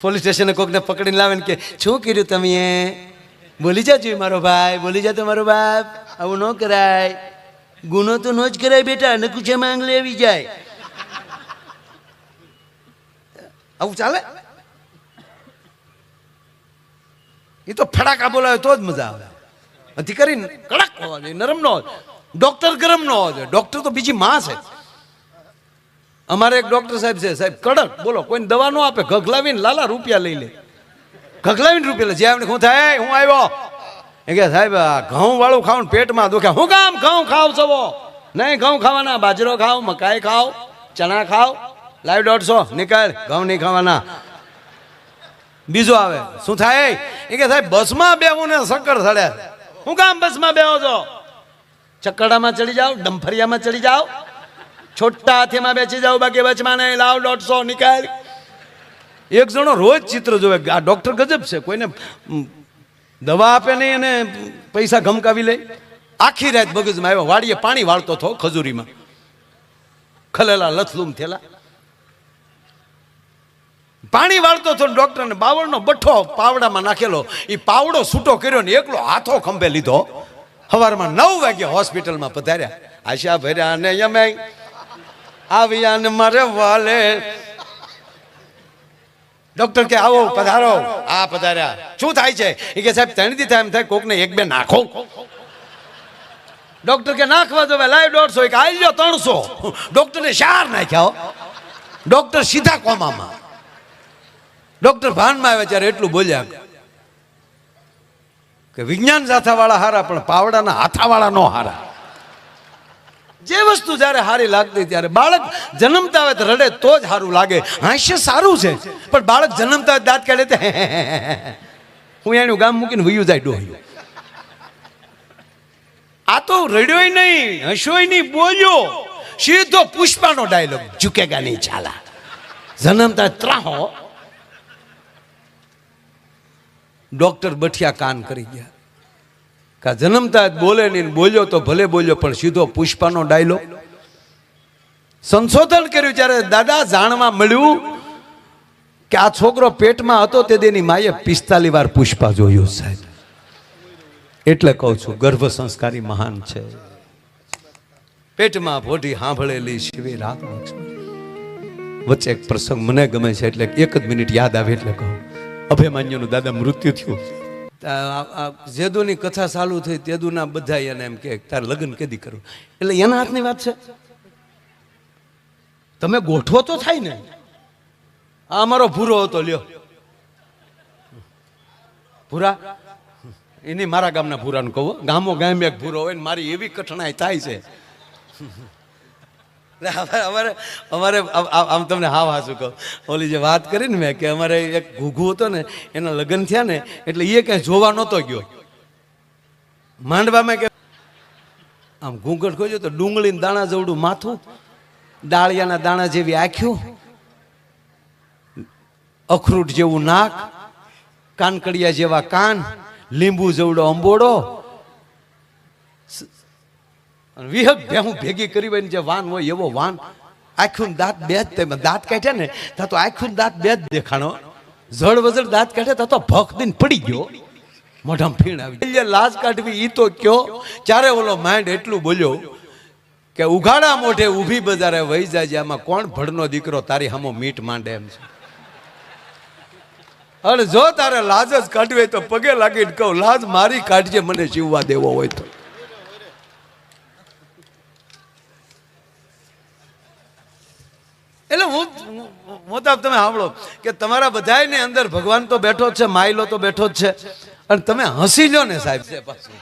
Police સ્ટેશને કોકને પકડીને લાવે ને કે, શું કર્યું તમે બોલી જાજો મારો ભાઈ, બોલી જાતો મારો બાપ. આવું ન કરાય. ગુનો તો ન જ કરાય બેટા અને કુછે માંગ આવી જાય. આવું ચાલે? એ તો ફડાકા બોલાવે તો જ મજા આવે. અધિકારી કડક હોવા જોઈએ, નરમ ન હોય ડોક્ટર ગરમ ન હોવા જોઈએ, ડોક્ટર તો બીજી માં છે. અમારે એક ડોક્ટર સાહેબ છે, સાહેબ, કડક, બોલો, કોઈને દવા ન આપે ઘઘલાવીને લાલા રૂપિયા લઈ લે. ગગલાવીને રૂપિયા લે જે આપણે શું થાય હું આવ્યો. એ કે, સાહેબ ઘઉં વાળું ખાવ પેટમાં દુખે. હું કામ ઘઉં ખાવ છો નહીં, ઘઉં ખાવાના, બાજરો ખાવ મકાઈ ખાવ ચણા ખાવ લાઈવ દોઢસો, નીકળ, ઘઉં નહીં ખાવાના. બીજો આવે, શું થાય? એ કે, સાહેબ, બસમાં બેવું ને શક્કર સડે. હું કામ બસમાં બેહો છો? ચક્કડામાં ચડી જાઓ, ડંફરિયામાં ચડી જાઓ. છોટા હાથીમાં બેસી જાવ બાકી વચમાં નહીં. લાવ દોઢસો, નિકાલ. એક જણો રોજ ચિત્ર જોવે. આ ડોક્ટર ગજબ છે. કોઈને દવા આપે નહીં અને પૈસા ગમકાવી લે. આખી રાત મગજમાં આવ્યો. વાડીએ પાણી વાળતો થો ખજૂરીમાં. ખલેલા, લથલુમ થેલા પાણી વાળતો હતો ડોક્ટરને બાવળનો બઠ્ઠો પાવડામાં નાખેલો. એ પાવડો છૂટો કર્યો ને એકલો હાથો ખંભે લીધો. સવારમાં નવ વાગ્યા હોસ્પિટલમાં પધાર્યા. આશા ભર્યા ને યમે. આવ્યા મારે વાલે. ડોક્ટર કે, આવો, પધારો. આ પધાર્યા. શું થાય છે? એ કે, સાહેબ ત્રણથી થાય એમ થાય, કોકને એક બે નાખો. ડોક્ટર કે, નાખવા દો લાઈવ દોઢસો. એક આવી લો ત્રણસો. ડોક્ટરને શાર નાખ્યા. ડોક્ટર સીધા કોમામાં. ડોક્ટર ભાનમાં આવ્યા ત્યારે એટલું બોલ્યા કે, વિજ્ઞાન સાથાવાળા હારા, પણ પાવડાના હાથાવાળા નો હારા. જે વસ્તુ જ્યારે હારી લાગતી ત્યારે બાળક જન્મતા હોય રડે તો જ સારું લાગે. હાસ્ય સારું છે, પણ બાળક જન્મતા હોય દાંત કાઢે હું એનું ગામ મૂકીને હુયું જાય ડોહ્યું. આ તો રડ્યોય નહીં હસ્યોય નહીં, બોલ્યો. સીધો પુષ્પાનો ડાયલોગ, ઝુકેગા નહીં ચાલા જન્મતા ત્રાહો. ડોક્ટર બઠિયા કાન કરી ગયા. કા જન્મતા જ બોલે નહીં બોલ્યો તો ભલે બોલ્યો, પણ સીધો પુષ્પાનો ડાયલો સંશોધન કર્યું ત્યારે દાદા જાણવા મળ્યું કે આ છોકરો પેટમાં હતો તે તેની માએ પિસ્તાલી વાર પુષ્પા જોયું સાહેબ. એટલે કહું છું, ગર્ભ સંસ્કારી મહાન છે. પેટમાં ભોઢી સાંભળેલી શિવે રાત વચ્ચે એક પ્રસંગ મને ગમે છે, એટલે એક જ મિનિટ યાદ આવે એટલે કહું. અભિમાન્યુનું દાદા મૃત્યુ થયું. જેદુની કથા ચાલુ થઈ, તેદુના બધા એને એમ કે તારે લગ્ન કેદી કરવું એટલે એના હાથની વાત છે. તમે ગોઠવો તો થાય ને. આ અમારો ભૂરો હતો, લ્યો. ભૂરા? એની મારા ગામના ભૂરાનું કહો ગામો ગામ એક ભૂરો હોય ને મારી એવી કઠણાઈ થાય છે. અમારે અમારે આમ- તમને હાવ હાસું કહું. ઓલી જે વાત કરી ને મેં કે અમારે એક ઘૂઘુ હતો ને, એના લગ્ન થયા ને, એટલે એ કાંઈ જોવા નહોતો ગયો. માંડવામાં કે આમ ઘૂંઘટ ખોજો તો ડુંગળીને દાણા જવડું માથું, ડાળિયાના દાણા જેવી આંખ્યું અખરૂટ જેવું નાક, કાનકડિયા જેવા કાન, લીંબુ જેવડો અંબોડો અને વિહગ ભેહું ભેગી કરી હોય જે વાન હોય એવો વાન, આખું દાંત બે જ દાંત કાઢ્યા ને, તો આખું દાંત બે જ દેખાણો. જળ વજળ દાંત કાઢે તો ભખ દિન પડી ગયો. મોઢામાં ફીણ આવી એટલે લાજ કાઢવી એ તો કયો, ચારે ઓલો માઇન્ડ એટલું બોલ્યો કે ઉઘાડા મોઢે ઊભી બજારે વહી જાય આમાં કોણ ભડનો દીકરો તારી હામો મીટ માંડે એમ છે. અને જો તારે લાજ જ કાઢવી તો પગે લાગીને કહું, લાજ મારી કાઢજે, મને જીવવા દેવો હોય તો. એટલે હું મોતાબ તમે સાંભળો કે તમારા બધાયની અંદર ભગવાન તો બેઠો જ છે, માયલો તો બેઠો જ છે. અને તમે હસી લો ને સાહેબ છે પાછું.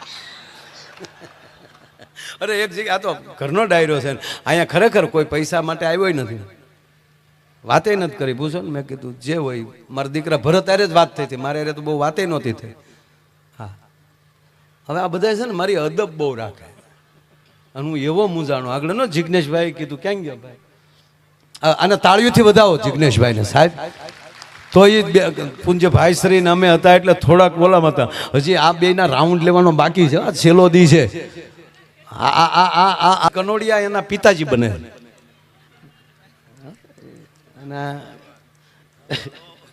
અરે એક જગ્યા, આ તો ઘરનો ડાયરો છે અહીંયા ખરેખર કોઈ પૈસા માટે આવ્યો નથી. વાતે નથી કરી પૂછો ને મેં કીધું, જે હોય, મારા દીકરા ભરત આરે જ વાત થઈ હતી. મારે અરે તો બહુ વાતે નહોતી થઈ. હા. હવે આ બધા છે ને મારી અદબ બહુ રાખે. અને હું એવો મૂંઝાણો. આગળ નો જિજ્ઞેશભાઈ કીધું, ક્યાં ગયો ભાઈ? આને તાળીઓથી વધાવો જિજ્ઞેશભાઈને સાહેબ. તો એ પૂંજ્ય ભાઈશ્રીને અમે હતા એટલે થોડાક બોલામ હતા. હજી આ બેના રાઉન્ડ લેવાનો બાકી છે. આ છેલ્લો દી છે. આ આ આ આ કનોડિયા એના પિતાજી બને. અને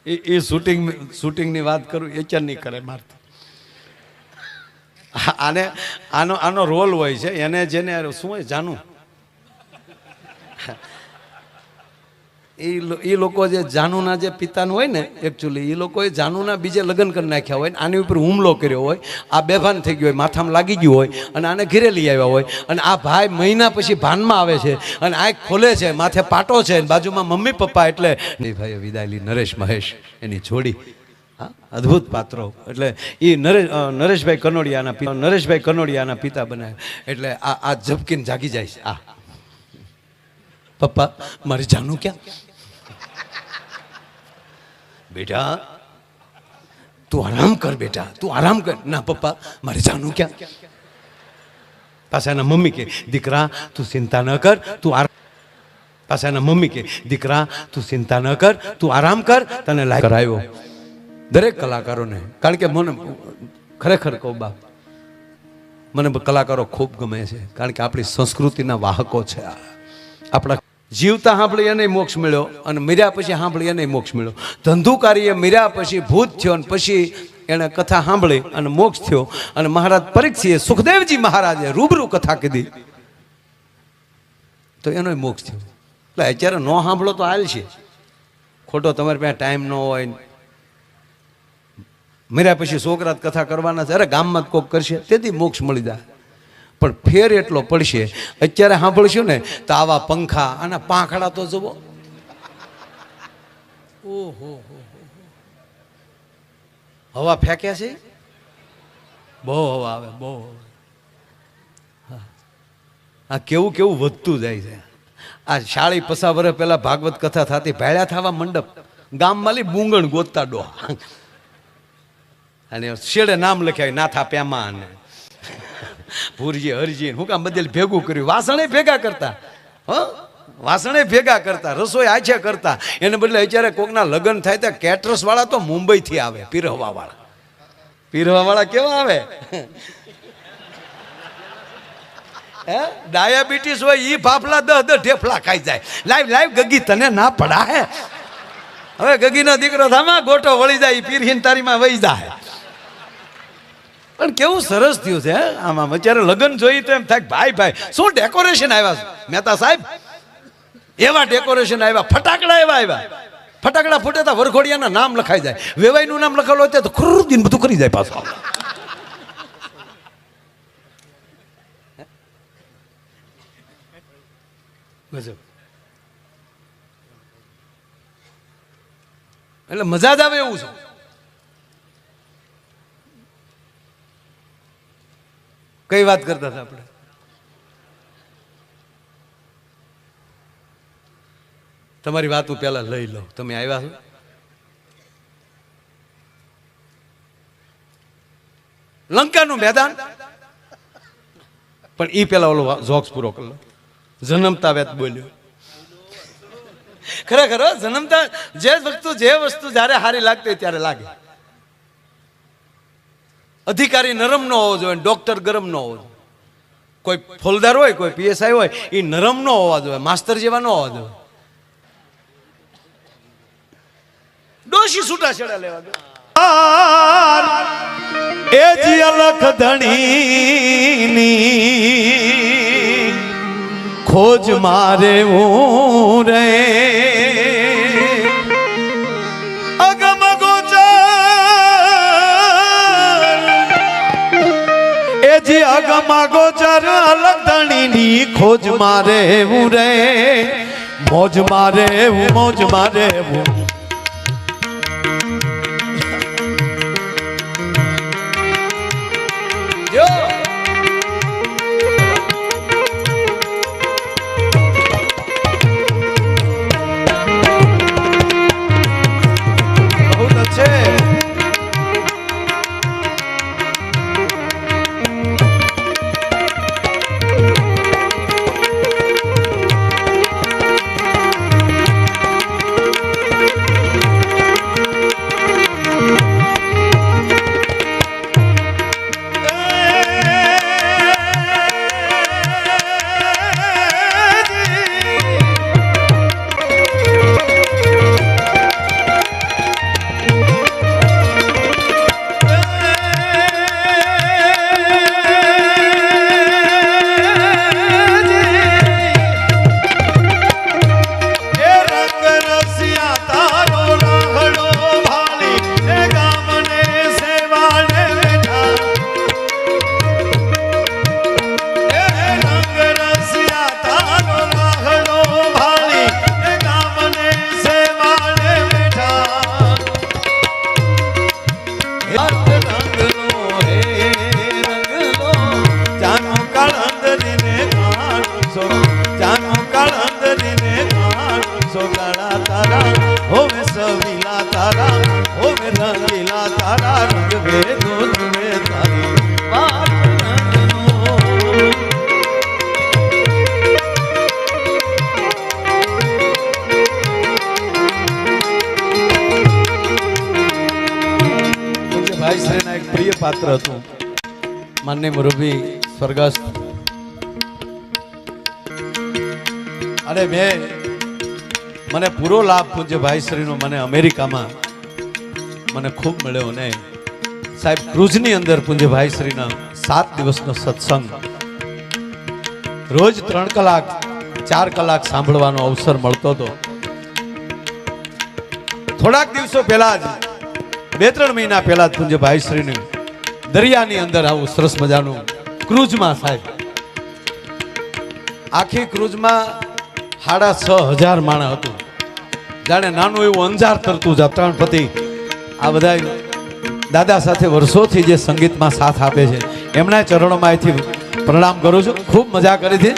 એ શૂટિંગ શૂટિંગની વાત કરું એ ચાર નહીં કરે મારતા આને આનો આનો રોલ હોય છે. એને જેને શું હોય જાનું? એ એ લોકો જે જાનુના જે પિતાનું હોય ને એકચ્યુઅલી એ લોકોએ જાનુના બીજે લગ્ન કરી નાખ્યા હોય આની ઉપર હુમલો કર્યો હોય, આ બેભાન થઈ ગયો હોય, માથામાં લાગી ગયું હોય, અને આને ઘેરે લઈ આવ્યા હોય, અને આ ભાઈ મહિના પછી ભાનમાં આવે છે, અને આંખ ખોલે છે, માથે પાટો છે બાજુમાં મમ્મી પપ્પા એટલે ભાઈ વિદાયલી વિદાય નરેશ મહેશ, એની જોડી. હા, અદ્ભુત પાત્રો. એટલે એ નરેશ નરેશભાઈ કનોડિયાના નરેશભાઈ કનોડિયાના પિતા બનાવ્યા. એટલે આ આ ઝબકીને જાગી જાય છે. આ. પપ્પા, મારી જાનું ક્યાં? બેટા, તું આરામ કર બેટા, તું આરામ કર. ના પપ્પા, મારી જાનું ક્યાં? પાછા મમ્મી કે, દીકરા, તું ચિંતા ન કર, તું આરામ પાછા મમ્મી કે, દીકરા, તું ચિંતા ન કર, તું આરામ કર, તને લાય કરાયો. દરેક કલાકારોને, કારણ કે મને ખરેખર કહું બાપ, મને કલાકારો ખૂબ ગમે છે, કારણ કે આપણી સંસ્કૃતિના વાહકો છે આપણા જીવતા સાંભળી એને મોક્ષ મળ્યો અને મર્યા પછી સાંભળી એને મોક્ષ મળ્યો. ધંધુકારીએ મર્યા પછી ભૂત થયો અને પછી એણે કથા સાંભળી અને મોક્ષ થયો. અને મહારાજ પરીક્ષીએ સુખદેવજી મહારાજે રૂબરૂ કથા કીધી. તો એનો મોક્ષ થયો. એટલે અત્યારે ન સાંભળો તો હાલ છે. ખોટો તમારી પાસે ટાઈમ ન હોય. મર્યા પછી છોકરા કથા કરવાના છે. અરે ગામમાં જ કોક કરશે, તેથી મોક્ષ મળી જાય. પણ ફેર એટલો પડશે. અત્યારે સાંભળશું ને, તો આવા પંખા અને પાંખડા તો જુઓ. ઓહો હવા ફેંક્યા છે? બહુ હવા આવે, બહુ આ કેવું કેવું વધતું જાય છે. આ શાળી પસા વર્ષ પહેલા ભાગવત કથા થતી ભાડ્યા થવા મંડપ. ગામમાં લી બુંગણ ગોતતા ડો. અને શેડે નામ લખ્યા, નાથા પેમા અને ભૂરજી હરજી હું કામ બધે ભેગું કર્યું. વાસણે ભેગા કરતા. વાસણે ભેગા કરતા, રસોઈ આછે કરતા. એને બદલે અત્યારે કોકના લગ્ન થાય ત્યાં કેટરસ વાળા તો મુંબઈથી આવે પીરહવા વાળા પીરહવા વાળા કેવા આવે? હે? ડાયાબિટીસ હોય, ઈ ફાફલા દહ દહ ઢેફલા ખાઈ જાય. લાઈવ લાઈવ ગગી તને ના પડા હે હવે ગગીનો દીકરો થામા ગોટો વળી જાય પીરહીન તારીમાં વહી જાય. પણ કેવું સરસ થયું છે આમાં અત્યારે લગ્ન જોઈ તો એમ થાય ભાઈ ભાઈ, શું ડેકોરેશન આવ્યા મહેતા સાહેબ, એવા ડેકોરેશન આવ્યા ફટાકડા એવા આવ્યા ફટાકડા ફૂટે તો વરઘોડિયાના નામ લખાઈ જાય. વેવાઈનું નામ લખેલું હોય તો દિન બધું કરી જાય પાછું. ગજબ. એટલે મજા જ આવે એવું છે. કઈ વાત કરતા હતા આપણે? તમારી વાત હું પહેલા લઈ લો. તમે આવ્યા છો? લંકાનું મેદાન? પણ એ પેલા ઓલો જોક્સ પૂરો કરી લો. જન્મતા વેત બોલ્યો. ખરેખર જન્મતા જે વસ્તુ જે વસ્તુ જ્યારે હારી લાગતી ત્યારે લાગે. અધિકારી નરમ ન હોવો જોઈએ, ડોક્ટર ગરમ ન હોવો કોઈ ફોલદાર હોય, કોઈ પીએસઆઈ હોય, એ નરમ ન હોવા જોઈએ, માસ્તર જેવા ન હોવા જોઈએ. ડોશી છૂટા છેડા લેવા દો. એ જી અલખ ધણીની ખોજ મારે હું રે. એ જ અગમ ગોચર અલખ ધણીની ખોજ મારે હું રે, મોજ મારે હું, મોજ મારે હું. એક હતું. માન્ય મુરબી સ્વર્ગસ્થ. અને મેં, મને પૂરો લાભ પૂજ્ય ભાઈ મને અમેરિકામાં મને ખૂબ મળ્યો ને સાહેબ ક્રુઝની અંદર પૂજ્ય ભાઈ સાત દિવસનો સત્સંગ. રોજ ત્રણ કલાક, ચાર કલાક સાંભળવાનો અવસર મળતો હતો. થોડાક દિવસો પહેલા જ, બે ત્રણ મહિના પહેલા જ પૂજ્ય ભાઈ શ્રીને દરિયાની અંદર આવું સરસ મજાનું ક્રુઝમાં સાહેબ. આખી ક્રુઝમાં સાડા છ હજાર માણા હતું. જાણે નાનું એવું અંજાર તરતું જાત્રાણપતિ પતિ આ બધા દાદા સાથે વર્ષોથી જે સંગીતમાં સાથ આપે છે, એમના ચરણોમાં અહીંથી પ્રણામ કરું છું. ખૂબ મજા કરી હતી.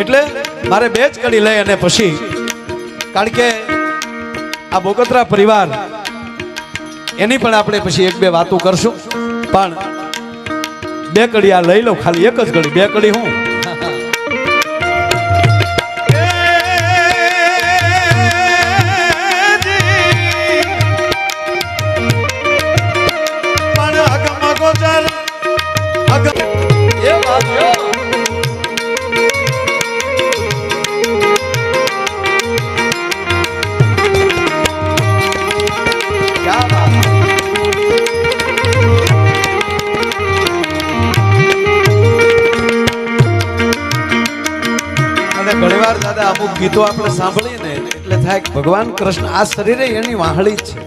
એટલે મારે બે જ કડી લઈ અને પછી, કારણ કે આ બોગતરા પરિવાર, એની પણ આપણે પછી એક બે વાતો કરશું. પણ બે કડી આ લઈ લઉં ખાલી એક જ કડી બે કડી હું? ગીતો આપણે સાંભળીએ એટલે થાય કે ભગવાન કૃષ્ણ આ શરીરે એની વાહળી છે.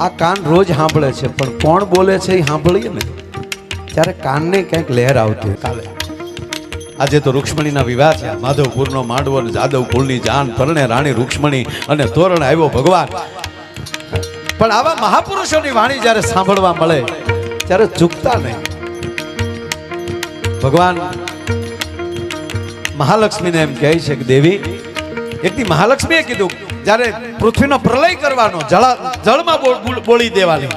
આ કાન રોજ સાંભળે છે, પણ કોણ બોલે છે એ સાંભળીએ ને? ત્યારે કાનને કંઈક લહેર આવતી કાલે. આજે તો રૂક્ષ્મણીના વિવાહ છે માધવપુરનો માંડવો અને જાદવ કુળની જાન, પરણે રાણી રૂક્ષ્મણી અને તોરણ આવ્યો ભગવાન. પણ આવા મહાપુરુષોની વાણી જ્યારે સાંભળવા મળે, ત્યારે ચૂકતા નહીં. ભગવાન મહાલક્ષ્મીને એમ કહે છે કે, દેવી, એકથી મહાલક્ષ્મીએ કીધું, જ્યારે પૃથ્વીનો પ્રલય કરવાનો, જળ, જળમાં બોળી દેવાની.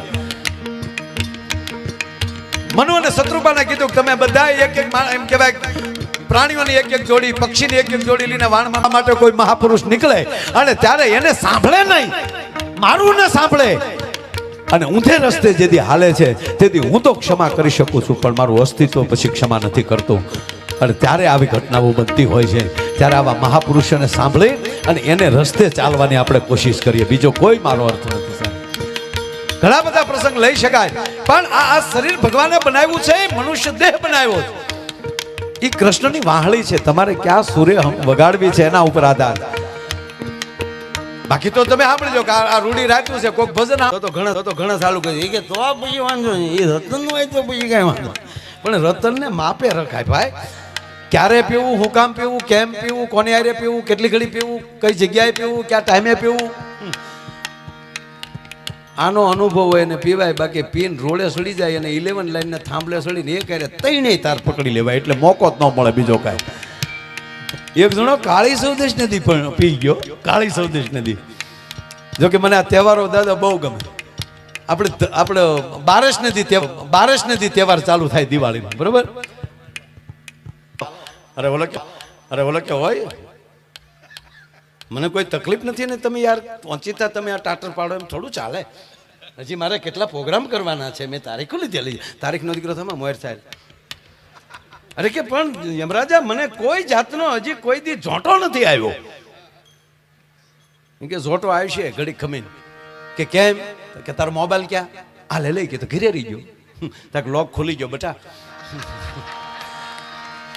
મનુ અને શત્રુપાને કીધું કે, તમે બધા એક એક એમ કહેવાય, પ્રાણીઓની એક એક જોડી, પક્ષીની એક એક જોડી લઈને વાણમાં માટે કોઈ મહાપુરુષ નીકળે અને ત્યારે એને સાંભળે નહીં. મારું ને સાંભળે. અને ઊંધે રસ્તે જેથી હાલે છે, તેથી હું તો ક્ષમા કરી શકું છું, પણ મારું અસ્તિત્વ પછી ક્ષમા નથી કરતું. અને ત્યારે આવી ઘટનાઓ બનતી હોય છે. ત્યારે આવા મહાપુરુષોને સાંભળી અને એને રસ્તે ચાલવાની આપણે કોશિશ કરીએ. બીજો કોઈ મારો અર્થ નથી ઘણા બધા પ્રસંગ લઈ શકાય, પણ આ આ શરીર ભગવાને બનાવ્યું છે મનુષ્ય દેહ બનાવ્યો છે. એ કૃષ્ણની વાહળી છે. તમારે ક્યાં સૂર્ય વગાડવી છે એના ઉપર આધાર. બાકી તો તમે સાંભળજો કે આ રૂડી રાખ્યું છે કોઈ ભજન તો ઘણા તો ઘણા કહ્યું એ કે તો પછી વાંધો નહીં. એ રતનનું હોય તો પછી કાંઈ વાંધો. પણ રતનને માપે રખાય, ભાઈ. ક્યારે પીવું, હું કામ પીવું, કેમ પીવું, કોને હારે પીવું, કેટલી ઘડી પીવું, કઈ જગ્યાએ પીવું, ક્યાં ટાઈમે પીવું? આનો અનુભવ હોય એને પીવાય, બાકી પીન રોડે સડી જાય અને ઇલેવન લાઈનને થાંભલે સડીને એ કરે તઈને તાર પકડી લેવાય, એટલે મોકો જ ન મળે બીજો કાંઈ. એક જણો કાળી સૌદેશ નદી પણ પી ગયો, કાળી સૌદેશ નદી જોકે મને આ તહેવારો દાદા બહુ ગમે. આપણે આપણે બારસ નથી બારસ નથી તહેવાર ચાલુ થાય દિવાળીમાં, બરોબર? અરે ઓલો અરે ઓલો કે હોય? મને કોઈ તકલીફ નથી ને તમે યાર પહોંચીતા તમે આ ટાટર પાડો એમ થોડું ચાલે. હજી મારે કેટલા પ્રોગ્રામ કરવાના છે, મેં તારીખો લીધેલી તારીખનો દીકરો થમા મોર સાહેબ. અરે કે પણ યમરાજા, મને કોઈ જાતનો હજી કોઈ દી જોટો નથી આવ્યો. કે કે આવ્યો છે ઘડી ખમીને. કે કેમ? કે તારો મોબાઈલ ક્યાં? આ લઈ લઈ કે તો ઘરે રહી ગયો. તાક લોક ખુલી ગયો, બેટા.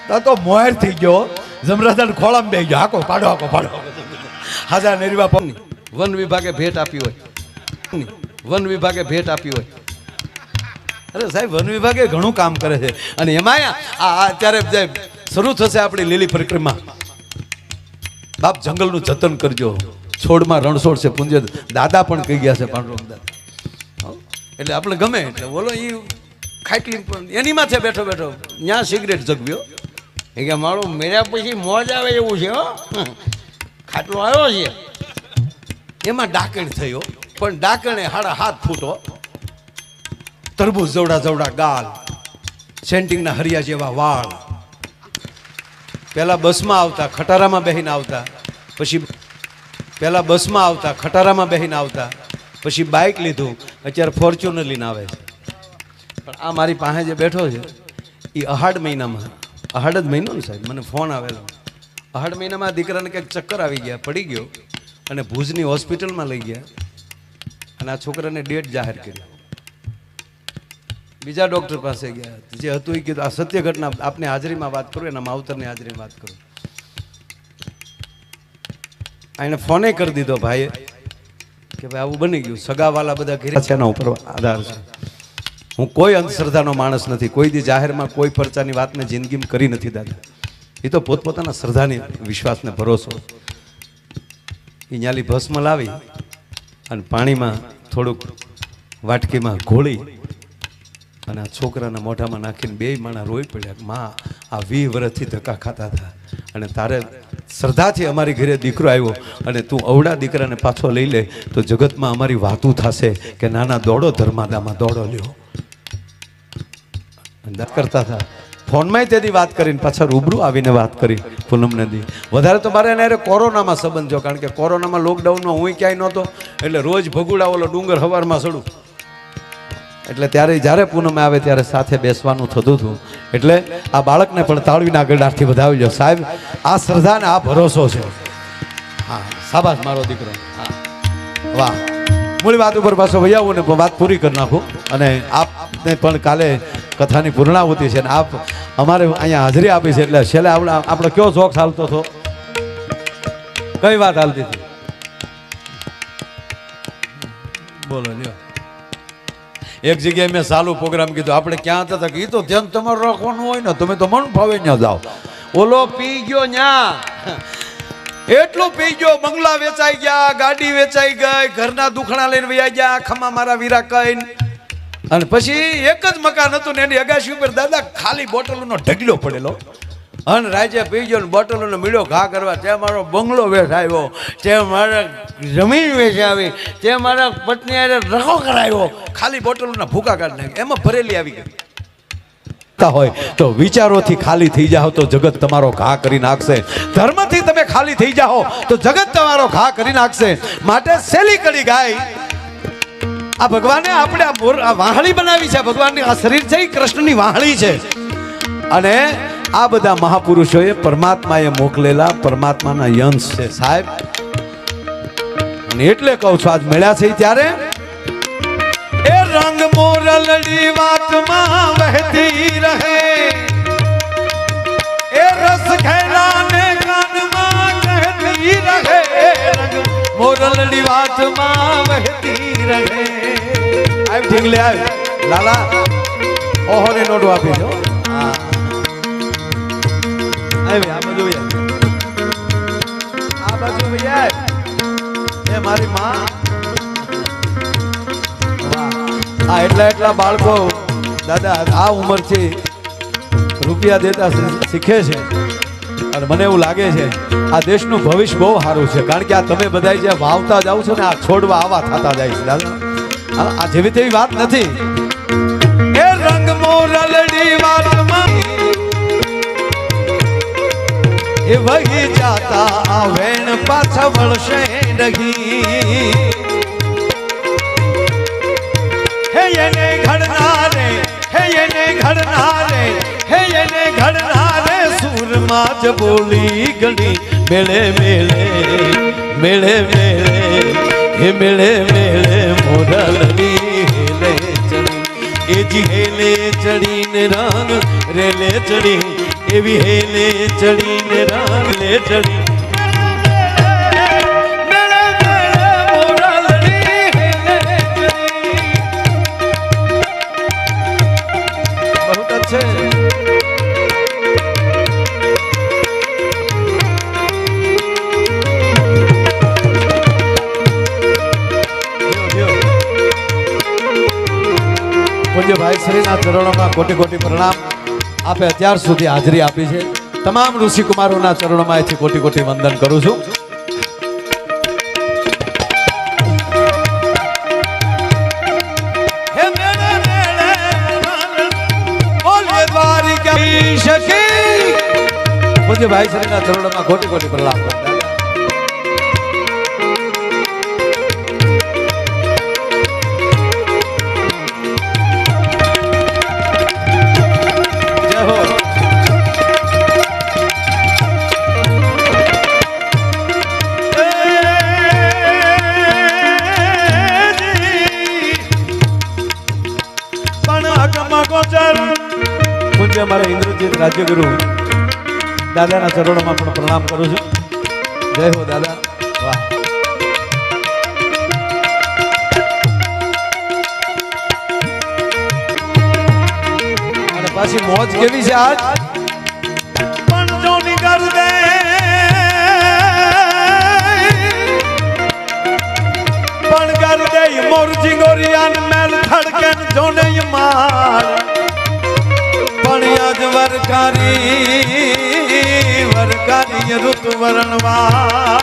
તા તો મોહેર થઈ ગયો જમરાદાન ખોળા બે ગયો. હાકો પાડો હાકો પાડો. હાજા નેરવા પમ વન વિભાગે ભેટ આપી હોય. વન વિભાગે ભેટ આપી હોય. અરે સાહેબ વન વિભાગે ઘણું કામ કરે છે. અને એમાં આ અત્યારે જે શરૂ થશે આપણી લીલી પરિક્રમા બાપ જંગલનું જતન કરજો. છોડમાં રણછોડ છે પુંજ દાદા પણ કહી ગયા છે પાંડુરંગ દાદા એટલે આપણે ગમે એટલે. બોલો એ ખાટલી પણ એની માથે બેઠો બેઠો. ત્યાં સિગરેટ જગવ્યો એ કે મારું મેળ્યા પછી મોજ આવે એવું છે, હો. ખાટલો આવ્યો છે. એમાં ડાકણ થયો, પણ ડાકણે હાડા હાથ ફૂટો. તરબૂજ જવડા જવડા ગાલ, સેન્ટિંગના હરિયા જેવા વાળ. પહેલા બસમાં આવતા, ખટારામાં બેહીને આવતા, પછી પહેલા બસમાં આવતા, ખટારામાં બેહીને આવતા, પછી બાઇક લીધું, અત્યારે ફોર્ચ્યુનર લઈને આવે છે. પણ આ મારી પાસે જે બેઠો છે, એ અહાડ મહિનામાં અહાડ જ મહિનો ને સાહેબ, મને ફોન આવેલો. અહાડ મહિનામાં દીકરાને કંઈક ચક્કર આવી ગયા, પડી ગયો અને ભુજની હોસ્પિટલમાં લઈ ગયા અને આ છોકરાને ડેટ જાહેર કરી. બીજા ડૉક્ટર પાસે ગયા. જે હતું એ કીધું, આ સત્ય ઘટના, આપને હાજરીમાં વાત કરું, એના માવતરની હાજરીમાં વાત કરું. એને ફોને કરી દીધો ભાઈએ કે ભાઈ આવું બની ગયું. સગાવાલા બધા ઘેરા છે એના ઉપર આધાર છે. હું કોઈ અંધશ્રદ્ધાનો માણસ નથી, કોઈ દી જાહેરમાં કોઈ પરચાની વાતને જિંદગીમાં કરી નથી, દાદા. એ તો પોતપોતાના શ્રદ્ધાની, વિશ્વાસને ભરોસો. એ ન્યાલી ભસ્મ લાવી અને પાણીમાં થોડુંક વાટકીમાં ઘોળી અને આ છોકરાના મોઢામાં નાખીને બે માણા રોઈ પડ્યા માં, આ વી વર્ષથી ધક્કા ખાતા હતા. અને તારે શ્રદ્ધાથી અમારી ઘરે દીકરો આવ્યો અને તું અવડા દીકરાને પાછો લઈ લે, તો જગતમાં અમારી વાતું થશે કે નાના દોડો ધર્માદામાં દોડો લ્યો. કરતા હતા. ફોનમાં તેથી વાત કરીને પાછા રૂબરૂ આવીને વાત કરી, પૂનમ નદી. વધારે તો મારે એને કોરોનામાં સંબંધ જો કારણ કે કોરોનામાં લોકડાઉનમાં હું ક્યાંય નહોતો, એટલે રોજ ભગુડા ઓલો ડુંગર હવારમાં ચડું. એટલે ત્યારે જ્યારે પૂનમે આવે ત્યારે સાથે બેસવાનું થતું હતું. એટલે આ બાળકને પણ તાળવીના ગડાથી વધાવી લો સાહેબ, આ શ્રદ્ધાને આ ભરોસો છે. હા સાબાસ મારો દીકરો. વાહ. મૂળ વાત ઉપર પાછો ભાઈ આવું ને વાત પૂરી કરી નાખું. અને આપને પણ કાલે કથાની પૂર્ણાહુતિ છે ને આપ અમારે અહીંયા હાજરી આપી છે એટલે છેલ્લે આપણે આપણો કયો શોખ ચાલતો હતો? કઈ વાત હાલતી હતી? બોલો, લ્યો. એક જગ્યાએ મેં સાલું પ્રોગ્રામ કીધું, આપણે ક્યાં હતા? કે એ તો ધ્યાન તમારું રાખવાનું હોય ને, તમે તો મન ફાવે ત્યાં જાઓ. ઓલો પી ગયો ન્યા. એટલો પી ગયો, બંગલા વેચાઈ ગયા, ગાડી વેચાઈ ગઈ, ઘરના દુખણા લઈને વયા ગયા ખમા મારા વીરા કહીને. અને પછી એક જ મકાન હતું ને એની અગાશી ઉપર દાદા ખાલી બોટલોનો ઢગલો પડેલો. અને રાજે પી ગયો ને બોટલોનો મીડો ઘા કરવા ત્યાં મારો બંગલો વેચાવ્યો તે મારા જમીન વેચાવી ત્યાં મારા પત્ની આરે રખો કરાવ્યો. ખાલી બોટલોના ભૂકા કાઢ નાખ્યા. એમાં ભરેલી આવી ગઈ. હોય તો વિચારોથી ખાલી થઈ જાઓ તો જગત તમારો ઘા કરી નાખશે. ધર્મથી તમે ખાલી થઈ જાઓ તો જગત તમારો ઘા કરી નાખશે. માટે સેલી કડી ગાય. આ ભગવાને આપણે આ મોર- આ વાહળી બનાવી છે. ભગવાનની આ શરીર છે એ કૃષ્ણની વાહળી છે. અને આ બધા મહાપુરુષોએ પરમાત્માએ મોકલેલા પરમાત્માના યંશ છે સાહેબ. અને એટલે કહું છું, આજ મળ્યા છે ત્યારે એ રંગ મોરલડી વાતમાં વહેતી રહે. એ રસ ખેલાને કાનમાં કહેતી રહે. રંગ મોરલડી વાતમાં વહેતી રહે. આવ ઢીંગલી આવ. લાલા, ઓહોને નોટો આપી દો. આવી, આ બાજુ. આ બાજુ ભાઈ એ મારી માં. આ એટલા એટલા બાળકો દાદા, આ ઉંમરથી રૂપિયા દેતા શીખે છે. અને મને એવું લાગે છે, આ દેશનું ભવિષ્ય બહુ સારું છે. કારણ કે આ તમે બધા જે વાવતા જાઓ છો ને, આ છોડવા આવા થતા જાય છે, દાદા. આ જેવી તેવી વાત નથી. એ રંગ મોરલડી વાતમાં એ વહી જાતા આ વેણ પાછા વળશે નહીં. હે એને ઘડનારે હે એને ઘડનારે હે એને ઘડનારે સુરમાં જ બોલી ગણી. મેળે મેળે મેળે મેળે. હે મેળે મોરલની હેલે ચડી એજી હેલે ચડીને રાંગ રેલે ચડી એવી હેલે ચડીને રાંગ લે ચડી શ્રીના ચરણોમાં કોટી કોટી પ્રણામ આપે અત્યાર સુધી હાજરી આપી છે. તમામ ઋષિકુમારોના ચરણોમાં એથી કોટી કોટી વંદન કરું છું. ભાઈ શ્રીના ચરણોમાં કોટી કોટી પ્રણામ. કરતા રાજ્યગુરુ દાદાના ચરણોમાં પણ પ્રણામ કરું છું. જય હો દાદા. વાહ. અને પાછી મોજ કેવી છે આજ? પણ જોની કર દે, પણ કર દે મોર જીંગોરિયાન મેલ થડકન જોને માર પણ આજ વરકારી વરકારી ઋતુ વરણવા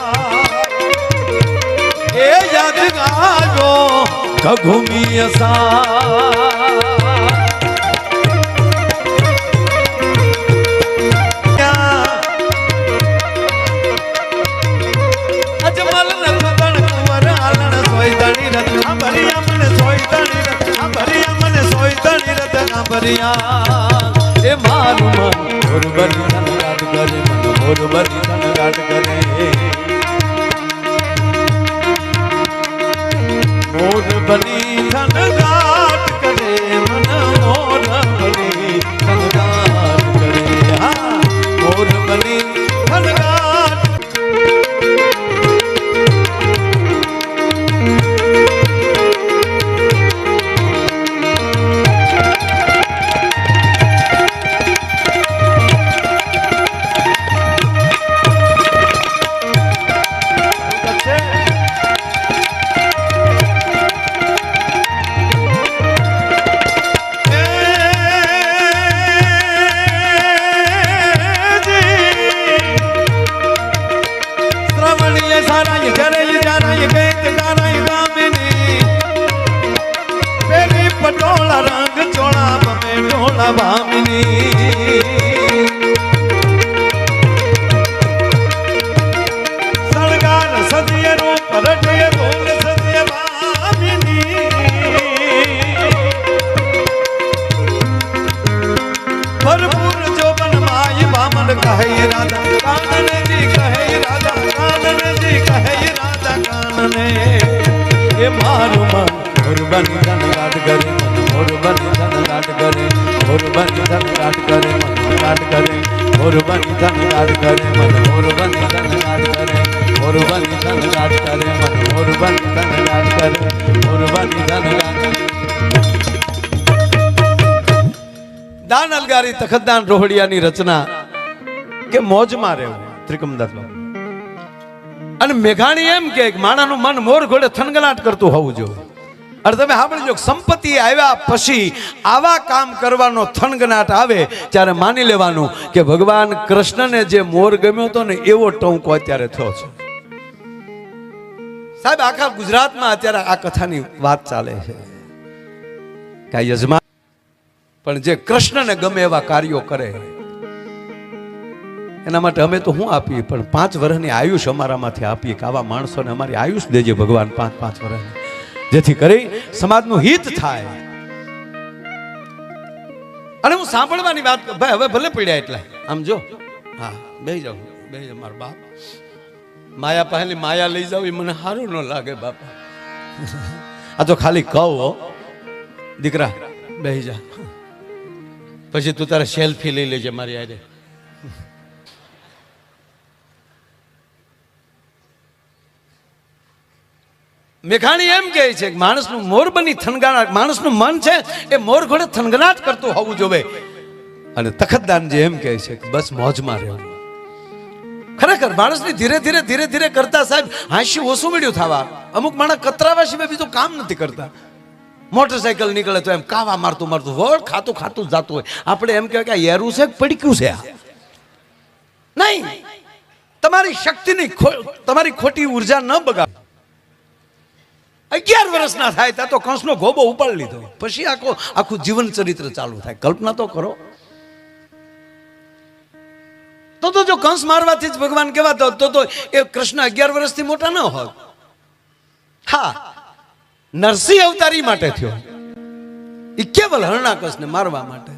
એ યાદ ગાજો કઘુમી રત્ન ભરિયા એ મારું મન મોર બની ધન કરે, મન મોર બની ધન કરે. મોર બની કરે, મન મોર બની કરે. હા મોર બની મારું મન. મોરબન ધન રાત કરે મન મોર ધન રાત કરે, મોરબન ધન રાત કરે મન રાત કરે, મોરબન ધન રાત કરે, મન મોરબન ધન રાત કરે, મોરબન ધન રાત કરે, મન મોરબન ધન રાત કરે, મોરબન ધન રાત દાન અલગારી તખતદાન રોહડિયાની રચના કે મોજમાં રહેવું? ત્રિકમદાસ બાબુ અને મેઘાણી એમ કે માણાનું મન મોર ઘોડે થનગનાટ કરતું હોવું જોઈએ. અને તમે સાંભળજો સંપત્તિ આવ્યા પછી આવા કામ કરવાનો થનગનાટ આવે ત્યારે માની લેવાનું કે ભગવાન કૃષ્ણને જે મોર ગમ્યો હતો ને એવો ટોંકો અત્યારે થયો છે. સાહેબ, આખા ગુજરાતમાં અત્યારે આ કથાની વાત ચાલે છે. કાંઈ યજમાન પણ જે કૃષ્ણને ગમે એવા કાર્યો કરે. એના માટે અમે તો શું આપીએ, પણ પાંચ વર્ષની આયુષ અમારામાંથી આપીએ કે આવા માણસોને અમારી આયુષ દેજે ભગવાન પાંચ પાંચ વર્ષની જેથી કરી સમાજનું હિત થાય. અને હું સાંભળવાની વાત ભાઈ, હવે ભલે પડ્યા એટલે. આમ જો. હા બે જાઉં બે જાઉં મારા બાપ. માયા પહેલી માયા લઈ જાવ એ મને સારું ન લાગે, બાપા. આ તો ખાલી કહો દીકરા બે જા. પછી તું તારે સેલ્ફી લઈ લેજે મારી આરે મેઘાણી એમ કહે છે કે માણસનું મોર બની થનગનાટ, માણસનું મન છે, એ મોર ઘોડે થનગનાટ કરતું હોવું જોવે. અને તખતદાનજી એમ કહે છે કે બસ મોજમાં રહેવાનું. ખરેખર માણસની ધીરે ધીરે ધીરે ધીરે કરતા સાહેબ હાંસી ઓછું મળ્યું થવા. અમુક માણસ કતરાવા સિવાય બીજું કામ નથી કરતા. મોટરસાયકલ નીકળે તો એમ કાવા મારતું મારતું વળ ખાતું ખાતું જાતું હોય. આપણે એમ કહેવાય કે યેરું છે પડીક્યું છે આ? નહીં. તમારી શક્તિની તમારી ખોટી ઊર્જા ન બગાડ. અગિયાર વર્ષના થાય, ત્યાં તો કંસનો ગોબો ઉપાડી લીધો. પછી આખો આખું જીવન ચરિત્ર ચાલુ થાય. કલ્પના તો કરો. તો તો જો કંસ મારવાથી જ ભગવાન કહેવાતો તો તો એ કૃષ્ણ અગિયાર વર્ષથી મોટા ન હોત હા, નરસિંહ અવતારી માટે થયો. એ કેવલ હરણાકસને મારવા માટે.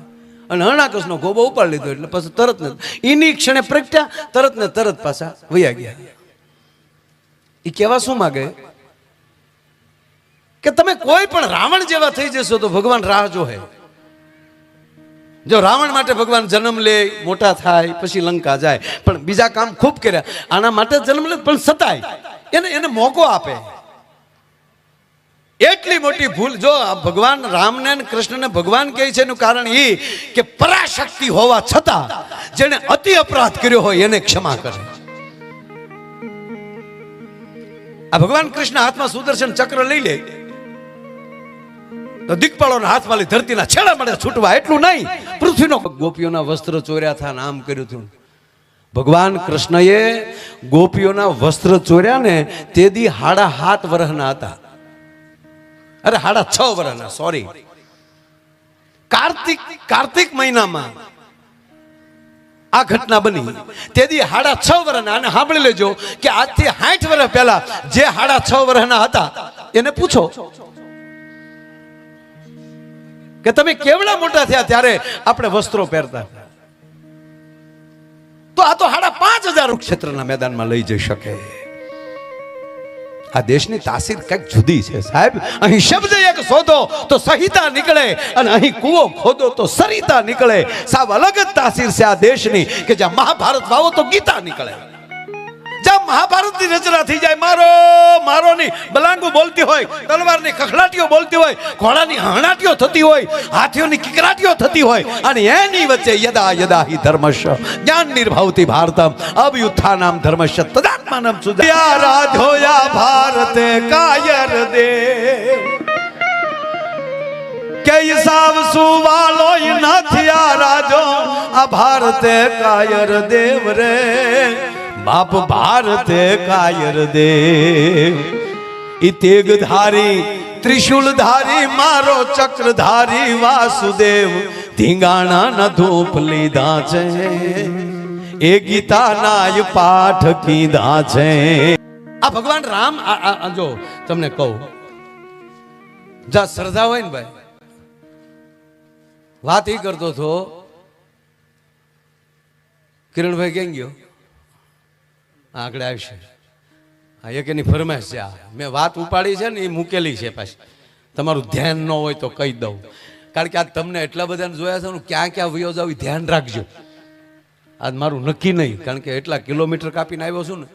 અને હરણાકસનો ગોબો ઉપાડી લીધો એટલે પછી તરત ને એની ક્ષણે પ્રગટ્યા, તરત ને તરત પાછા વયા ગયા. એ કહેવા શું માગે? કે તમે કોઈ પણ રાવણ જેવા થઈ જશો તો ભગવાન રાહ જોહે. જો રાવણ માટે ભગવાન જન્મ લે, મોટા થાય, પછી લંકા જાય. પણ બીજા કામ ખૂબ કર્યા. આના માટે જન્મ લે, પણ સતાય. એને એને મોકો આપે. એટલી મોટી ભૂલ, જો ભગવાન રામને અને કૃષ્ણને ભગવાન કહે છે એનું કારણ એ કે પરાશક્તિ હોવા છતાં જેને અતિ અપરાધ કર્યો હોય એને ક્ષમા કરે. આ ભગવાન કૃષ્ણ હાથમાં સુદર્શન ચક્ર લઈ લે. તો દિક્પાળોના હાથમાં ધરતીના છેડા મળે છૂટવા, એટલું નહીં. પૃથ્વીનો ગોપીઓના વસ્ત્ર ચોર્યા થા નામ કર્યું હતું. ભગવાન કૃષ્ણએ ગોપીઓના વસ્ત્ર ચોર્યા ને તે દી હાડા હાથ વરહના હતા. અરે હાડા છ વર્ષના સોરી કાર્તિક કાર્તિક મહિનામાં આ ઘટના બની. તેથી હાડા છ વર્ષના અને સાંભળી લેજો કે આજથી સાઠ વર્ષ પહેલા જે હાડા છ વર્ષના હતા, એને પૂછો. કે તમે કેવડા મોટા થયા ત્યારે આપણે વસ્ત્રો પહેરતા? તો આ તો સાડા પાંચ હજાર ક્ષેત્રના મેદાનમાં લઈ જઈ શકે. આ દેશની તાસીર કંઈક જુદી છે, સાહેબ. અહીં શબ્દ એક શોધો તો સહિતા નીકળે અને અહીં કૂવો ખોદો તો સરિતા નીકળે. સાવ અલગ જ તાસીર છે આ દેશની કે જ્યાં મહાભારત વાવો તો ગીતા નીકળે. જ્યાં મહાભારતની રચના થઈ જાય. મારો મારો ની બલાંગુ બોલતી હોય, તલવારની ખખડાટીઓ બોલતી હોય, ઘોડાની હણાટીઓ થતી હોય, હાથીઓની કિકરાટીઓ થતી હોય, અને એની વચ્ચે યદા યદા હિ ધર્મશ. જ્ઞાન નિર્ભાવતી ભારતમ, અભયુત્થાનામ ધર્મશ. તદાત્માનમ સુધ્યા રાધોયા ભારતે કાયર દે. કે સાવ સુવાલો નથી આ રાજો, આ ભારતે કાયર દેવ રે. બાપ ભારતે કાયર દેવ ઈ તેગધારી ત્રિશુલધારી મારો ચક્રધારી વાસુદેવ ધીંગાણા ના ધૂપ લીધા છે. એ ગીતાના પાઠ કીધા છે. આ ભગવાન રામ જો તમને કહું. જા, શ્રદ્ધા હોય ને ભાઈ. વાત એ કરતો હતો. કિરણભાઈ કેમ ગયો? આગળ આવશે. હા, એક એની ફરમાઈશ છે આ. મેં વાત ઉપાડી છે ને એ મૂકેલી છે પાછી. તમારું ધ્યાન ન હોય તો કહી દઉં. કારણ કે આ તમને એટલા બધાને જોયા છે ને, ક્યાં ક્યાં વયો જાવ ધ્યાન રાખજો. આજ મારું નક્કી નહીં, કારણ કે એટલા કિલોમીટર કાપીને આવ્યો છું ને